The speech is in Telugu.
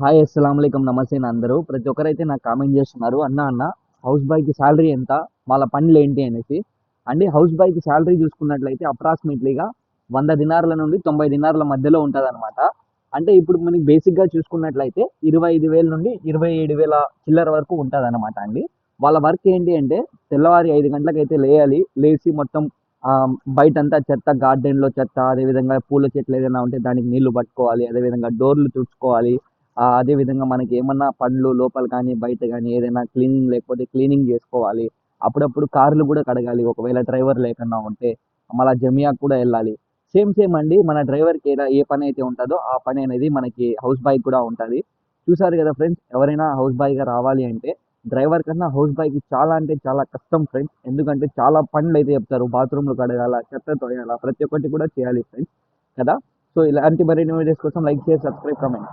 హాయ్ అస్సలం నమస్తే అందరూ. ప్రతి ఒక్కరైతే నాకు కామెంట్ చేస్తున్నారు. అన్న అన్న హౌస్ బాయ్కి శాలరీ ఎంత? వాళ్ళ పనులు ఏంటి అనేసి. అండి హౌస్ బాయ్కి శాలరీ చూసుకున్నట్లయితే అప్రాక్సిమేట్లీగా వంద దినార్ల నుండి తొంభై దినార్ల మధ్యలో ఉంటుంది అనమాట అంటే ఇప్పుడు మనకి బేసిక్గా చూసుకున్నట్లయితే ఇరవై ఐదు వేల నుండి ఇరవై ఏడు వేల చిల్లర వరకు ఉంటుంది అనమాట అండి. వాళ్ళ వర్క్ ఏంటి అంటే తెల్లవారి ఐదు గంటలకైతే లేయాలి. లేచి మొత్తం బయట బయటంతా చెత్త గార్డెన్లో చెత్త అదేవిధంగా పూల చెట్లు ఏదైనా ఉంటే దానికి నీళ్ళు పట్టుకోవాలి. అదేవిధంగా డోర్లు తుడుచుకోవాలి. అదేవిధంగా మనకి ఏమన్నా పండ్లు లోపల కానీ బయట కానీ ఏదైనా క్లీనింగ్ లేకపోతే క్లీనింగ్ చేసుకోవాలి. అప్పుడప్పుడు కార్లు కూడా కడగాలి. ఒకవేళ డ్రైవర్ లేకుండా ఉంటే మళ్ళీ జమియాకు కూడా వెళ్ళాలి. సేమ్ సేమ్ అండి. మన డ్రైవర్కి ఏదా ఏ పని అయితే ఉంటుందో ఆ పని అనేది మనకి హౌస్ బాయ్ కూడా ఉంటుంది. చూసారు కదా ఫ్రెండ్స్ ఎవరైనా హౌస్ బాయ్గా రావాలి అంటే డ్రైవర్ కన్నా హౌస్ బాయ్కి చాలా అంటే చాలా కష్టం ఫ్రెండ్స్. ఎందుకంటే చాలా పనులు అయితే చెప్తారు. బాత్రూమ్లు కడగాల చెత్త తోయాల ప్రతి ఒక్కటి కూడా చేయాలి ఫ్రెండ్స్ కదా. సో ఇలాంటి మరిన్ని వీడియోస్ కోసం లైక్ చేసి సబ్స్క్రైబ్ కమెంట్.